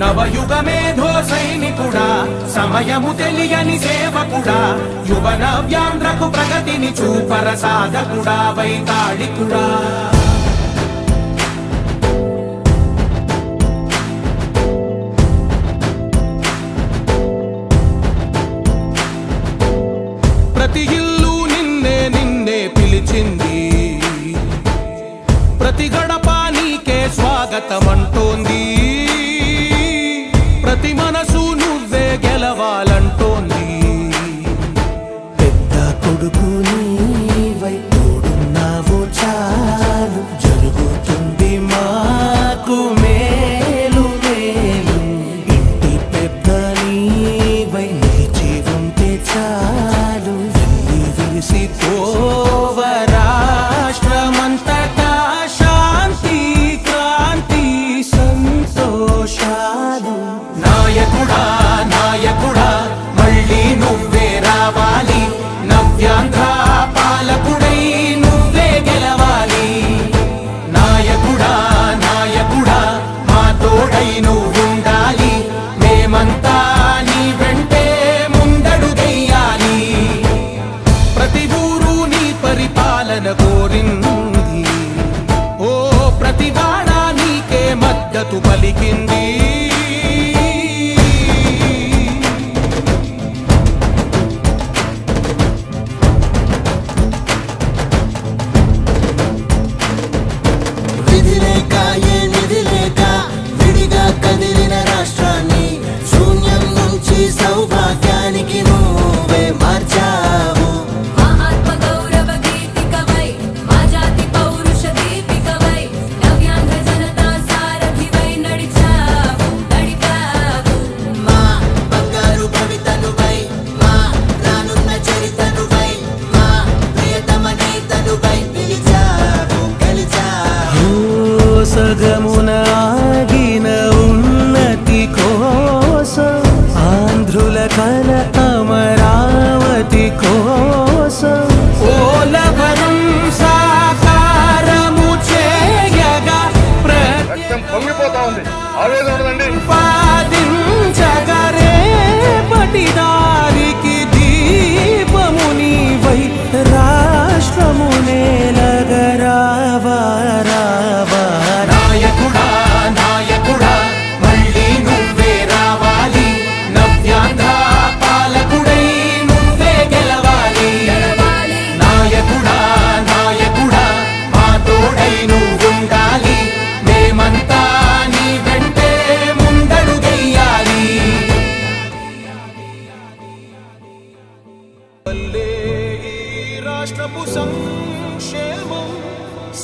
నవయుగ మేధో సైనికుడా సమయము తెలియని సేవకుడా యువన వ్యాంధ్రకు ప్రగతిని చూపర సాధకుడా వైతాళికుడా. ప్రతి ఇల్లు నిన్నే నిన్నే పిలిచింది. కావాలంటోంది. పెద్ద కొడుకు నీవై తోడున్నావు చాలు. జరుగుతుంది మాకు మేలు మేలు. ఇంటి పెద్ద నీవై నిలిచి ఉంటే చాలు. వెళ్ళి విరిసి పోవ శాంతి క్రాంతి సంతోషాలు. నాయకుడా సగమున ఆగిన ఉన్నతి కోసం ఆంధ్రుల కల అమరావతి కోసం. ఆవేదన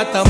gata